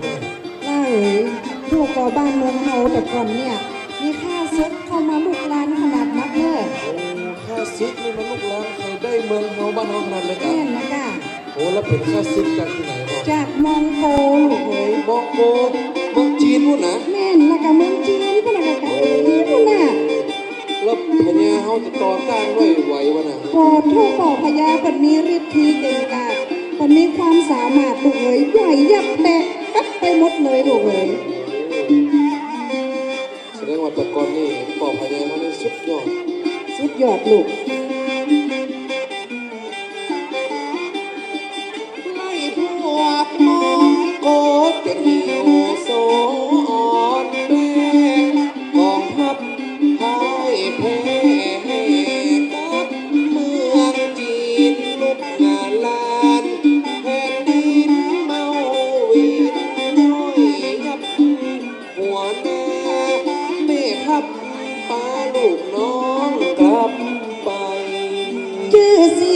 แม่ล่าเอ๋ยถูกก่อบ้านเมืองเฮาแต่ก่อนเนี่ย มีค่าซึกเข้ามาลุกลานขนาดนักเด้อโอ้ข้าศึกนี่มันลูกหลานใครได้เมืองเฮาบ้านเฮาขนาดเลยครัแม่บนนะกะโอ้แล้วเป็นข้าศึกจากที่ไหนบ่จากมองโกลูกเอ๋ยมองโกเมืองจีนนู่นนะแม่นนะกะเมืองจีนพุ่นนะกะไกลพุ่นน่ะแล้วพญาเฮาจะต่อต้านด้วยไหววะน่ะพอทูกก่อพญาเปิดมีฤทธิ์ทีเก่งกาจเปิดมีความสามารถลูกเอ๋ยใหญ่ยับแตะกัดไปห มดเลยลูกเอ๋ยแสดงว่าแต่ก่อนนี่ปอบพญาเฮานี่สุดยอด สุดยอดลูก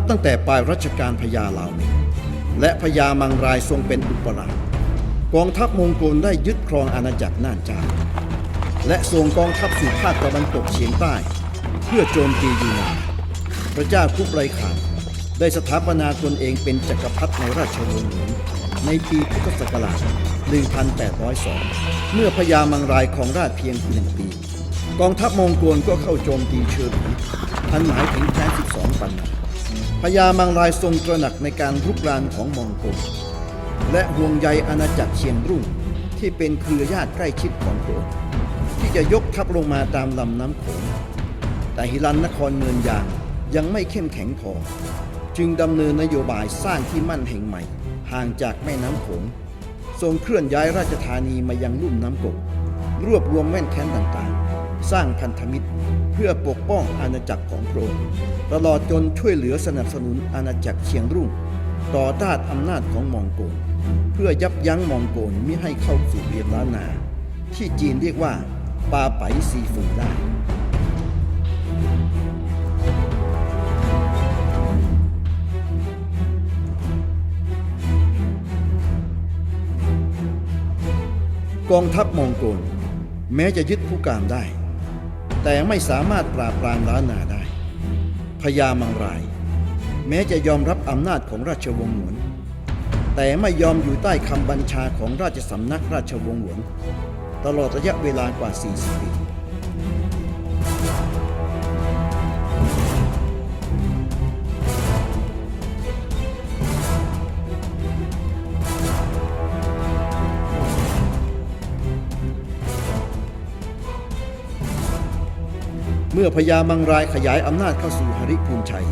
บตั้งแต่ปลายรัชกาลพญาเหล่านึ่งและพญามังรายทรงเป็นอุปราชกองทัพมองโกลได้ยึดครองอาณาจักรน่านจาและส่งกองทัพสู่ภาคตะวันตกเฉียงใต้ เพื่อโจมตียูนานพระเจ้าคุบไรขานได้สถาปนาตนเองเป็นจักรพรรดิในราชวงศ์หลวงในปีพุทธศักราช 1802 เมื่อพญามังรายของราชเพียงหนึ่งปี กองทัพมองโกลก็เข้าโจมตีเชอร์หลีอันหมายถึงแคว้น12 ปันนา พญามังรายทรงตระหนักในการรุกรานของมองโกลและห่วงใยอาณาจักรเชียงรุ่งที่เป็นเครือญาติใกล้ชิดของพระองที่จะยกทัพลงมาตามลำน้ำโขงแต่ฮิรันนครเมืองยางยังไม่เข้มแข็งพอ จึงดำเนินนโยบายสร้างที่มั่นแห่งใหม่ ห่างจากแม่น้ำโขงทรงเคลื่อนย้ายราชธานีมายังลุ่มน้ำกกรวบรวมแม่นแค้นต่างๆ สร้างพันธมิตร เพื่อปกป้องอาณาจักรของพระองค์ตลอดจนช่วยเหลือสนับสนุนอาณาจักรเชียงรุ่ง ต่อต้านอำนาจของมองโกลเพื่อยับยั้งมองโกลมิให้เข้าสู่เวียนล้านนา ที่จีนเรียกว่าปาไปซีฟูได้กองทัพมองโกลแม้จะยึดผู้การได้ แต่ไม่สามารถปราบปรามล้านนาได้พญามังราย แม้จะยอมรับอำนาจของราชวงศ์หลวงแต่ไม่ยอมอยู่ใต้คำบัญชาของราชสำนักราชวงศ์หลวงตลอดระยะเวลากว่า 40 ปี มื่อพญามังรายขยายอำนาจเข้าสู่หริพูนชัย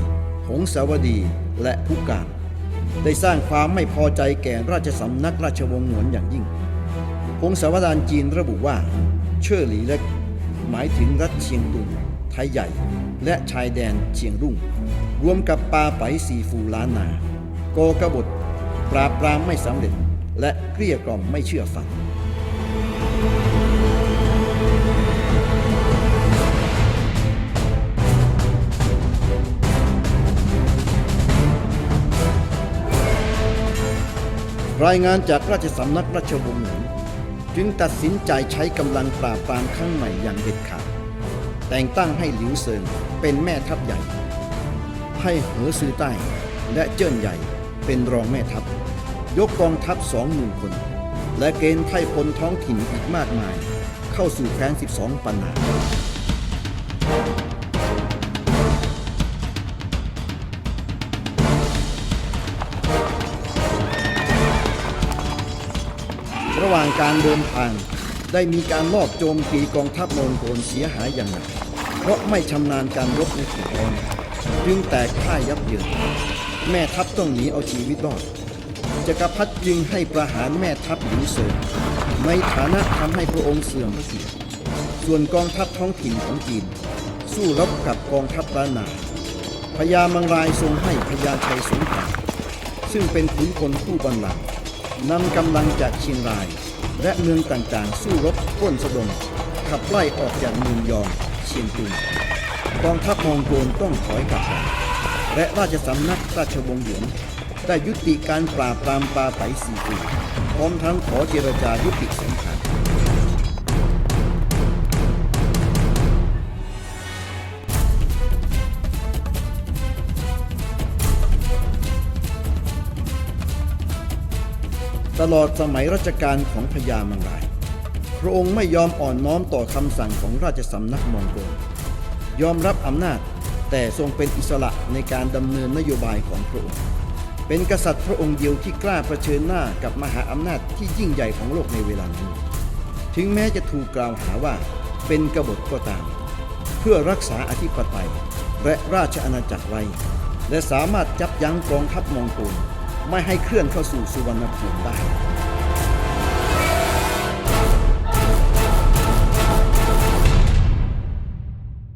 หงสาวดีและผู้การ ได้สร้างความไม่พอใจแก่ราชสำนักราชวงศ์หนวนอย่างยิ่ง หงสาวดารจีนระบุว่า เชื่อหลีเล็ก หมายถึงรัฐเชียงตุงไทยใหญ่ และชายแดนเชียงรุ่ง รวมกับปาไปสีฟูล้านนา โกกบฏปราบปรามไม่สำเร็จและเกลี้ยกล่อมไม่เชื่อฟัง รายงานจากราชสำนักราชวงศ์หลวงจึงตัดสินใจใช้กำลังปราบปรามครั้งใหม่อย่างเด็ดขาด แต่งตั้งให้หลิวเซิงเป็นแม่ทัพใหญ่ ให้เหอซือใต้และเจิ้นใหญ่เป็นรองแม่ทัพ ยกกองทัพสองหมื่นคน และเกณฑ์ไทยพลท้องถิ่นอีกมากมาย เข้าสู่แคว้น 12 ปันนา ระหว่างการเดินทาง ได้มีการลอบโจมตีกองทัพมองโกลเสียหายอย่างหนัก เพราะไม่ชำนาญการรบในถิ่นร้อนจึงแตกพ่ายยับเยิน แม่ทัพต้องหนีเอาชีวิตรอดจักรพรรดิจึงให้ประหารแม่ทัพหลิวเซิงในฐานะทำให้พระองค์เสื่อมพระเกียรติส่วนกองทัพท้องถิ่นของจีน สู้รบกับกองทัพล้านนาพญามังรายทรงให้พญาชัยสงครามซึ่งเป็นขุนพลผู้บัลลังก์ นำกำลังจากเชียงราย และเมืองต่างๆ สู้รบป้นสะดมขับไล่ออกจากเมืองยองเชียงตุงกองทัพมองโกลต้องถอยกลับมาและราชสำนักราชวงศ์หยวนได้ยุติการปราบปรามปาไตสีปีพร้อมทั้งขอเจรจายุติสงคราม ตลอดสมัยรัชกาลของพญามังราย พระองค์ไม่ยอมอ่อนน้อมต่อคำสั่งของราชสำนักมองโกลยอมรับอำนาจแต่ทรงเป็นอิสระในการดำเนินนโยบายของพระองค์ เป็นกษัตริย์พระองค์เดียวที่กล้าเผชิญหน้ากับมหาอำนาจที่ยิ่งใหญ่ของโลกในเวลานั้น ถึงแม้จะถูกกล่าวหาว่าเป็นกบฏก็ตาม เพื่อรักษาอธิปไตยและราชอาณาจักรไว้ และสามารถจับยั้งกองทัพมองโกล ไม่ให้เคลื่อนเข้าสู่สุวรรณภูมิได้